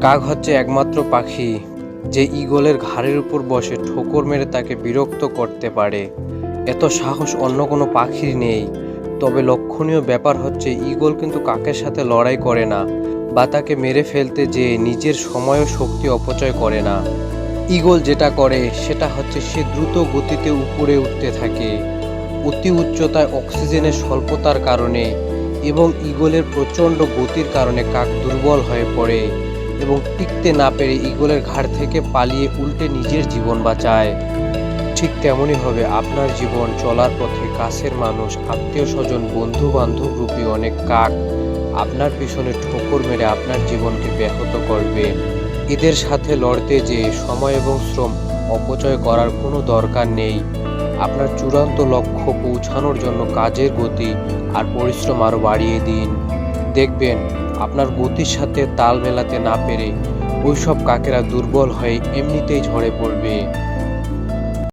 কাক হচ্ছে একমাত্র পাখি যে ঈগলের ঘাড়ের উপর বসে ঠোকর মেরে তাকে বিরক্ত করতে পারে। এত সাহস অন্য কোনো পাখির নেই। তবে লক্ষণীয় ব্যাপার হচ্ছে ঈগল কিন্তু কাকের সাথে লড়াই করে না বা তাকে মেরে ফেলতে যে নিজের সময় ও শক্তি অপচয় করে না। ঈগল যেটা করে সেটা হচ্ছে সে দ্রুত গতিতে উপরে উঠতে থাকে। অতি উচ্চতায় অক্সিজেনের স্বল্পতার কারণে এবং ঈগলের প্রচণ্ড গতির কারণে কাক দুর্বল হয়ে পড়ে। এবং টিকতে না পেরে ঈগলের ঘাড় থেকে পালিয়ে উল্টে নিজের জীবন বাঁচায়। ঠিক তেমনই হবে আপনার জীবন চলার পথে কাছের মানুষ আত্মীয় স্বজন বন্ধু বান্ধব রূপী অনেক কাক আপনার পিছনে ঠোকর মেরে আপনার জীবনকে ব্যাহত করবে। এদের সাথে লড়তে যে সময় এবং শ্রম অপচয় করার কোনো দরকার নেই। আপনার চূড়ান্ত লক্ষ্য পৌঁছানোর জন্য কাজের গতি আর পরিশ্রম আরও বাড়িয়ে দিন। দেখবেন আপনার গতির সাথে তাল মেলাতে না পেরে ওইসব কাকেরা দুর্বল হয়ে এমনিতেই ঝরে পড়বে।